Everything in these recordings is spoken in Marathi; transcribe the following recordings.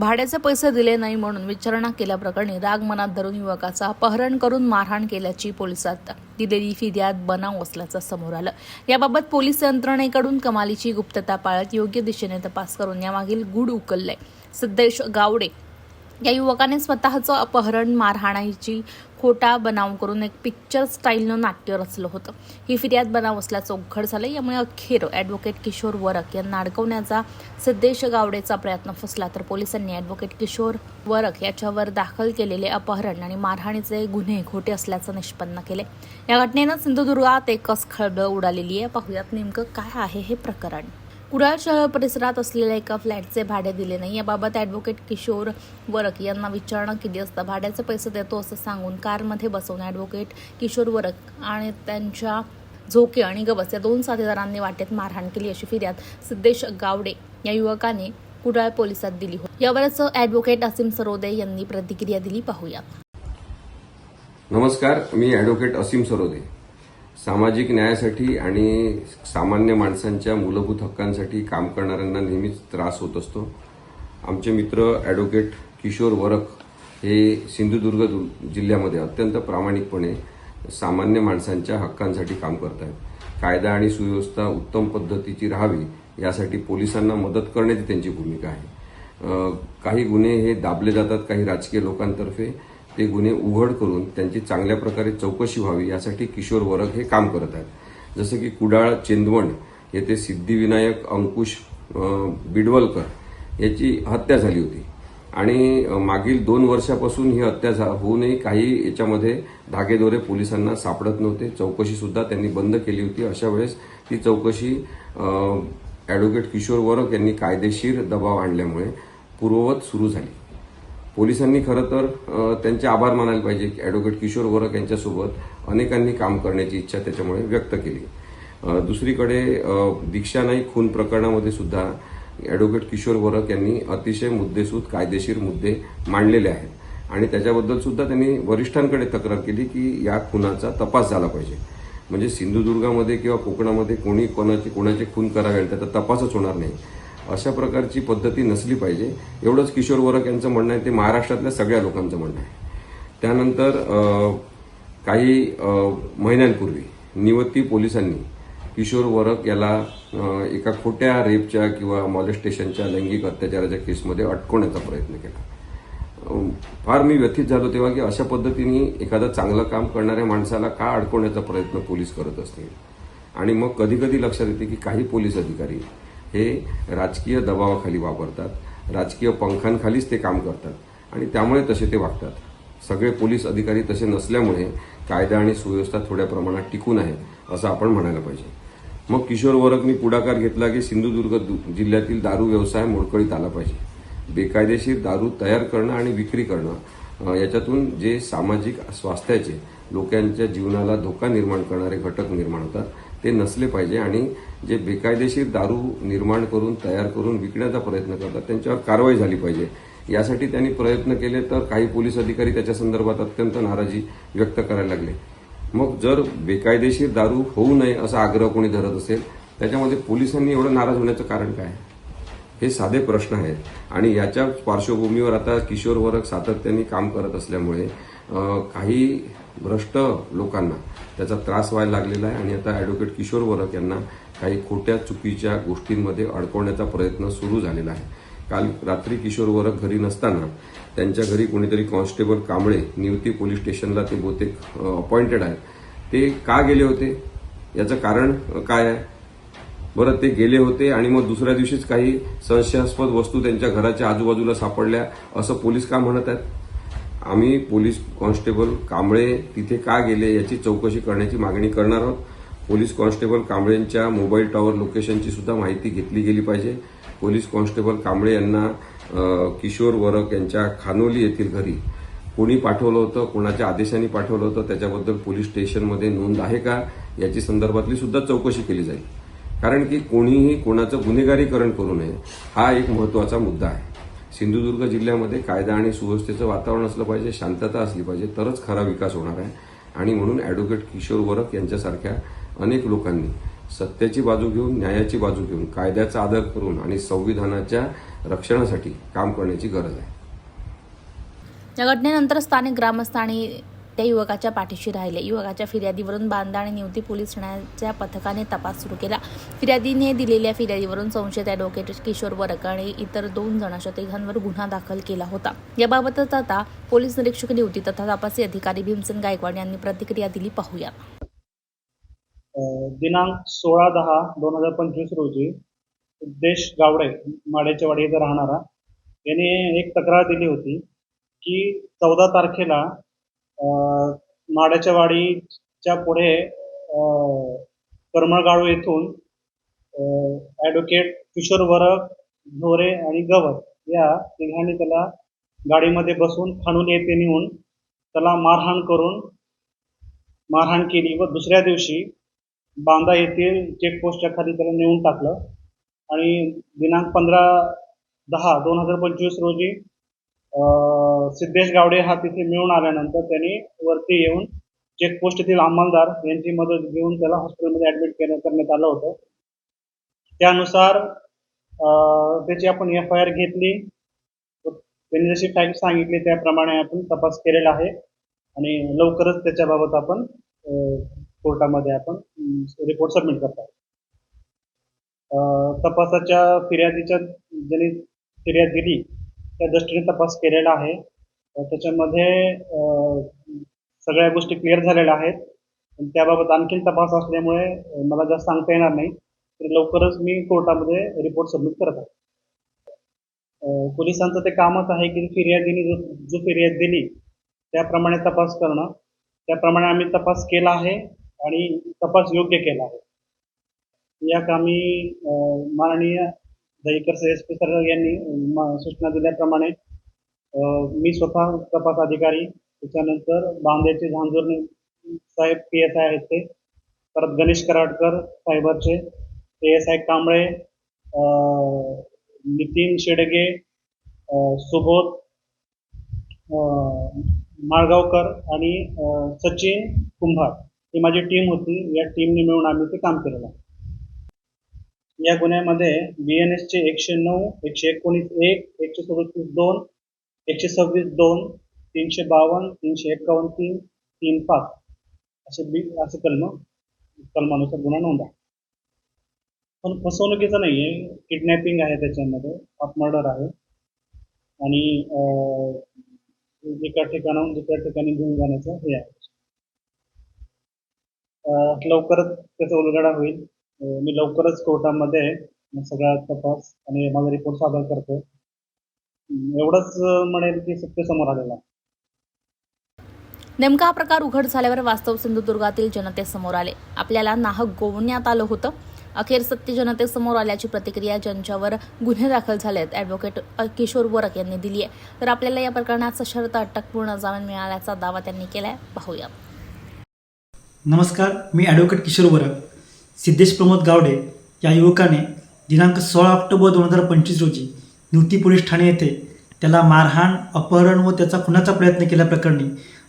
भाड्याचे पैसे दिले नाही म्हणून विचारणा केल्याप्रकरणी राग मनात धरून युवकाचा अपहरण करून मारहाण केल्याची पोलिसात दिलेली फिर्याद बनाव असल्याचं समोर आलं. याबाबत पोलीस यंत्रणेकडून कमालीची गुप्तता पाळत योग्य दिशेने तपास करून यामागील गूढ उकललंय. सिद्धेश गावडे या युवकाने स्वतःचं अपहरण मारहाणाची खोटा बनाव करून एक पिक्चर स्टाईलनं नाट्य रचलं होतं. ही फिर्याद बनाव असल्याचं उघड झालं यामुळे अखेर ॲडव्होकेट किशोर वरक यांना अडकवण्याचा सिद्धेश गावडेचा प्रयत्न फसला. तर पोलिसांनी ॲडव्होकेट किशोर वरक याच्यावर दाखल केलेले अपहरण आणि मारहाणीचे गुन्हे खोटे असल्याचं निष्पन्न केले या घटनेनं सिंधुदुर्गात एकच खळबळ उडालेली आहे. पाहुयात नेमकं काय आहे हे प्रकरण. कुडाळ शहर परिसरात असलेल्या एका फ्लॅटचे भाडे दिले नाही. याबाबत ॲडव्होकेट किशोर वरक यांना विचारणा केली असता भाड्याचे पैसे देतो असं सांगून कारमध्ये बसवून ॲडव्होकेट किशोर वरक आणि त्यांच्या झोके आणि गवस या दोन साथीदारांनी वाटेत मारहाण केली अशी फिर्याद सिद्धेश गावडे या युवकाने कुडाळ पोलिसात दिली होती. यावरच ॲडव्होकेट असीम सरोदे यांनी प्रतिक्रिया दिली. पाहूयात नमस्कार मी ॲडव्होकेट असीम सरोदे. सामाजिक न्यायासाठी आणि सामान्य माणसांच्या मूलभूत हक्कांसाठी काम करणाऱ्यांना नेहमीच त्रास होत असतो. आमचे मित्र ॲडव्होकेट किशोर वरक हे सिंधुदुर्ग जिल्ह्यामध्ये अत्यंत प्रामाणिकपणे सामान्य माणसांच्या हक्कांसाठी काम करत आहेत कायदा आणि सुव्यवस्था उत्तम पद्धतीची राहावी यासाठी पोलिसांना मदत करण्याची त्यांची भूमिका आहे. काही गुन्हे हे दाबले जातात काही राजकीय लोकांतर्फे. ते गुन्हे उघड करून त्यांची चांगल्या प्रकारे चौकशी व्हावी यासाठी किशोर वरग हे काम करत आहेत. जसं की कुडाळ चेंदवण येथे सिद्धिविनायक अंकुश बिडवलकर याची हत्या झाली होती. आणि मागील दोन वर्षापासून ही हत्या झा- होऊनही काही याच्यामध्ये धागेदोरे पोलिसांना सापडत नव्हते. चौकशीसुद्धा त्यांनी बंद केली होती. अशा वेळेस ती चौकशी ॲडव्होकेट किशोर वरक यांनी कायदेशीर दबाव आणल्यामुळे पूर्ववत सुरू झाली. पोलिसांनी खरं तर त्यांचे आभार मानायला पाहिजे. की ॲडव्होकेट किशोर वरक यांच्यासोबत अनेकांनी काम करण्याची इच्छा त्याच्यामुळे व्यक्त केली. दुसरीकडे दीक्षा नाईक खून प्रकरणामध्ये सुद्धा ॲडव्होकेट किशोर वरक यांनी अतिशय मुद्देसूद कायदेशीर मुद्दे मांडलेले आहेत. आणि त्याच्याबद्दल सुद्धा त्यांनी वरिष्ठांकडे तक्रार केली की या खुनाचा तपास झाला पाहिजे. म्हणजे सिंधुदुर्गामध्ये किंवा कोकणामध्ये कोणी कोणाचे कोणाचे खून करावे त्याचा तपासच होणार नाही. अशा प्रकारची पद्धती नसली पाहिजे. एवढंच किशोर वरक यांचं म्हणणं आहे ते महाराष्ट्रातल्या सगळ्या लोकांचं म्हणणं आहे. त्यानंतर काही महिन्यांपूर्वी निवती पोलिसांनी किशोर वरक याला एका खोट्या रेपच्या किंवा मॉलेस्टेशनच्या लैंगिक अत्याचाराच्या केसमध्ये अटकवण्याचा प्रयत्न केला. फार मी व्यथित झालो तेव्हा की अशा पद्धतीने एखादं चांगलं काम करणाऱ्या माणसाला का अडकवण्याचा प्रयत्न पोलीस करत असतील? आणि मग कधी कधी लक्षात येते की काही पोलीस अधिकारी हे राजकीय दबावाखाली वापरतात राजकीय पंखांखालीच ते काम करतात. आणि त्यामुळे तसे ते वागतात. सगळे पोलीस अधिकारी तसे नसल्यामुळे कायदा आणि सुव्यवस्था थोड्या प्रमाणात टिकून आहे असं आपण म्हणायला पाहिजे. मग किशोर वरकनी पुढाकार घेतला की सिंधुदुर्ग दु- जिल्ह्यातील दारू व्यवसाय मोडकळीत आला पाहिजे. बेकायदेशीर दारू तयार करणं आणि विक्री करणं याच्यातून जे सामाजिक स्वास्थ्याचे लोकांच्या जीवनाला धोका निर्माण करणारे घटक निर्माण होतात ते नसले पाहिजे आणि जे बेकायदेशीर दारू निर्माण करून तयार करून विकण्याचा प्रयत्न करतात त्यांच्यावर कारवाई झाली पाहिजे. यासाठी त्यांनी प्रयत्न केले तर काही पोलीस अधिकारी त्याच्या संदर्भात अत्यंत नाराजी व्यक्त करायला लागले. मग जर बेकायदेशीर दारू होऊ नये असा आग्रह कोणी धरत असेल त्याच्यामध्ये पोलिसांनी एवढं नाराज होण्याचं कारण काय? हे साधे प्रश्न आहेत. आणि याच्या पार्श्वभूमीवर आता किशोर वरक सातत्याने काम करत असल्यामुळे काही भ्रष्ट लोकांना त्याचा त्रास व्हायला लागलेला आहे. आणि आता ॲडव्होकेट किशोर वरक यांना काही खोट्या चुकीच्या गोष्टींमध्ये अडकवण्याचा प्रयत्न सुरू झालेला आहे. काल रात्री किशोर वरक घरी नसताना त्यांच्या घरी कोणीतरी कॉन्स्टेबल कांबळे निवती पोलीस स्टेशनला ते बहुतेक अपॉइंटेड आहेत. ते का गेले होते? याचं कारण काय आहे? बरं ते गेले होते आणि मग दुसऱ्या दिवशीच काही संशयास्पद वस्तू त्यांच्या घराच्या आजूबाजूला सापडल्या असं पोलीस का म्हणत आहेत? आम्ही पोलीस कॉन्स्टेबल कांबळे तिथे का गेले याची चौकशी करण्याची मागणी करणार आहोत. पोलीस कॉन्स्टेबल कांबळेंच्या मोबाईल टॉवर लोकेशनची सुद्धा माहिती घेतली गेली पाहिजे. पोलीस कॉन्स्टेबल कांबळे यांना किशोर वरक यांच्या खानोली येथील घरी कोणी पाठवलं होतं कोणाच्या आदेशाने पाठवलं होतं त्याच्याबद्दल पोलीस स्टेशनमध्ये नोंद आहे का? याची संदर्भातली सुद्धा चौकशी केली जाईल. कारण की कोणीही कोणाचं गुन्हेगारीकरण करू नये हा एक महत्त्वाचा मुद्दा आहे. सिंधुदुर्ग जिल्ह्यामध्ये कायदा आणि सुव्यवस्थेचं वातावरण असलं पाहिजे शांतता असली पाहिजे तरच खरा विकास होणार आहे. आणि म्हणून ॲडव्होकेट किशोर वरक यांच्यासारख्या अनेक लोकांनी सत्याची बाजू घेऊन न्यायाची बाजू घेऊन कायद्याचा आदर करून आणि संविधानाच्या रक्षणासाठी काम करण्याची गरज आहे. या घटनेनंतर स्थानिक ग्रामस्थ आणि त्या युवकाच्या पाठीशी राहिले. युवकाच्या फिर्यादीवरून बांदा आणि निवती पोलीस ठाण्याच्या पथकाने तपास सुरू केला. फिर्यादीने दिलेल्या फिर्यादीवरून संशयित ॲडव्होकेट किशोर वरक आणि इतर दोन जण अशा तिघांवर गुन्हा दाखल केला होता. याबाबतच आता पोलीस निरीक्षक निवती तथा तपासी अधिकारी भीमसेन गायकवाड यांनी प्रतिक्रिया दिली. पाहूया. दिनांक सोळा दहा दोन हजार पंचवीस रोजी देश गावडे माडेच्या वाडी इथं राहणारा याने एक तक्रार दिली होती की चौदा तारखेला माड्याच्या वाडीच्या पुढे करमळगाव येथून ॲडव्होकेट किशोर वरक ढोरे आणि गवत या तिघांनी त्याला गाडीमध्ये बसून खाणून येथे नेऊन त्याला मारहाण करून मारहाण केली व दुसऱ्या दिवशी बांदा येथील चेकपोस्टच्या खाली त्याला नेऊन टाकलं. आणि दिनांक पंधरा दहा दोन हजार पंचवीस रोजी अं, सिद्धेश गावडे हा तिथे मिळून आल्यानंतर त्यांनी वरती येऊन चेकपोस्ट येथील अंमलदार यांची मदत घेऊन त्याला हॉस्पिटलमध्ये ॲडमिट केलं करण्यात आलं होतं. त्यानुसार त्याची आपण एफ आय आर घेतली. त्यांनी जशी फॅक्ट सांगितली त्याप्रमाणे आपण तपास केलेला आहे. आणि लवकरच त्याच्याबाबत आपण कोर्टामध्ये आपण रिपोर्ट सबमिट करतात. तपासाच्या फिर्यादीच्या ज्यांनी फिर्याद दिली त्या दृष्टीने तपास केलेला आहे. त्याच्यामध्ये सगळ्या गोष्टी क्लिअर झालेल्या आहेत. त्याबाबत आणखीन तपास असल्यामुळे मला जास्त सांगता येणार नाही. तरी लवकरच मी कोर्टामध्ये रिपोर्ट सबमिट करत आहे. पोलिसांचं ते कामच आहे की फिर्यादीने जो जो फिर्याद दिली त्याप्रमाणे तपास करणं. त्याप्रमाणे आम्ही तपास केला आहे. आणि तपास योग्य केला आहे. या कामी माननीय दहीकर एस पी सर यांनी सूचना दिल्याप्रमाणे मी स्वतः तपास अधिकारी त्याच्यानंतर बांद्याचे झांजूर साहेब पी एस आय आहेत ते परत Ganesh Karadkar सायबरचे A S I Kamble Nitin Shedge Subodh Malgaonkar आणि सचिन कुंभार. ही माझी टीम होती. या टीमने मिळून आम्ही ते काम केलेलं आहे. या गुन्ह्यामध्ये बी एन एसचे एकशे नऊ एकशे एकोणीस एक एकशे सदतीस दोन एकशे सव्वीस दोन तीनशे बावन्न तीनशे एकावन्न तीन तीन पाच. असे बी असे कलम कलमानुसार गुन्हा नोंद आहे. पण फसवणुकीचं नाही आहे किडनॅपिंग आहे त्याच्यामध्ये. हाफ मर्डर आहे. आणि एका ठिकाणाहून दुसऱ्या ठिकाणी घेऊन जाण्याचं हे आहे. लवकरच त्याचा उलगडा होईल. मी लवकरच कोर्टामध्ये सगळा तपास आणि माझा रिपोर्ट सादर करतो अं, एवढंच म्हणेल की सत्य समोर आलेलं आहे. नेमका हा प्रकार उघड झाल्यावर वास्तव सिंधुदुर्गातील जनतेसमोर आले. आपल्याला नाहक गोवण्यात आलं होतं. अखेर सत्य जनतेसमोर आल्याची प्रतिक्रिया ज्यांच्यावर गुन्हे दाखल झालेत ॲडव्होकेट किशोर वरक यांनी दिली आहे तर आपल्याला या प्रकरणात सशर्त अटकपूर्ण जामीन मिळाल्याचा दावा त्यांनी केलाय. पाहूया. नमस्कार मी ॲडव्होकेट किशोर वरक. सिद्धेश प्रमोद गावडे या युवकाने दिनांक सोळा ऑक्टोबर दोन हजार पंचवीस रोजी निवती पोलीस ठाणे येथे त्याला मारहाण अपहरण व त्याचा खुनाचा प्रयत्न केल्याप्रकरणी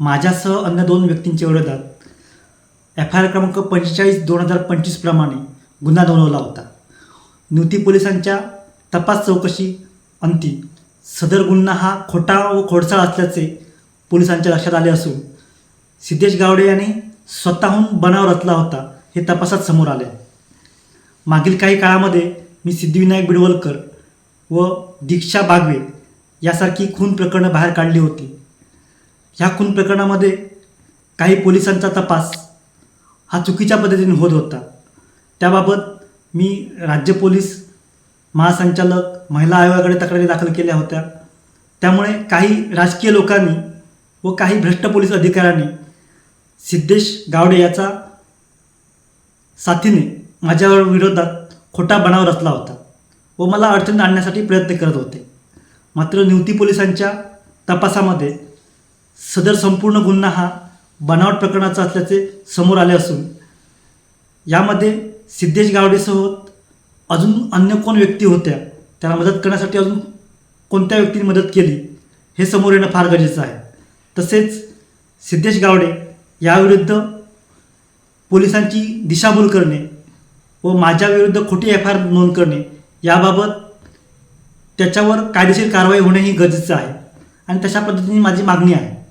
माझ्यासह अन्य दोन व्यक्तींच्या विरोधात एफ आय आर क्रमांक पंचेचाळीस दोन हजार पंचवीसप्रमाणे गुन्हा नोंदवला होता. निवती पोलिसांच्या तपास चौकशी अंती सदर गुन्हा हा खोटा व खोडसाळ असल्याचे पोलिसांच्या लक्षात आले असून सिद्धेश गावडे यांनी स्वतःहून बनाव रचला होता हे तपासात समोर आले मागील काही काळामध्ये मी सिद्धिविनायक बिडवलकर व दीक्षा बागवे यासारखी खून प्रकरणं बाहेर काढली होती. ह्या खून प्रकरणामध्ये काही पोलिसांचा तपास हा चुकीच्या पद्धतीने होत होता. त्याबाबत मी राज्य पोलीस महासंचालक महिला आयोगाकडे तक्रारी दाखल केल्या होत्या. त्यामुळे काही राजकीय लोकांनी व काही भ्रष्ट पोलीस अधिकाऱ्यांनी सिद्धेश गावडे याचा साथीने माझ्यावर विरोधात खोटा बनाव रचला होता व मला अडचणीत आणण्यासाठी प्रयत्न करत होते. मात्र निवती पोलिसांच्या तपासामध्ये सदर संपूर्ण गुन्हा हा बनावट प्रकरणाचा असल्याचे समोर आले असून यामध्ये सिद्धेश गावडेसह अजून अन्य कोण व्यक्ती होत्या त्याला मदत करण्यासाठी अजून कोणत्या व्यक्तीने मदत केली हे समोर येणं फार गरजेचं आहे. तसेच सिद्धेश गावडे याविरुद्ध पोलिसांची दिशाभूल करणे व माझ्या विरुद्ध खोटी एफ आय आर नोंद करणे याबाबत त्याच्यावर कायदेशीर कारवाई होणे ही गरजेचं आहे. आणि तशा पद्धतीने माझी मागणी आहे.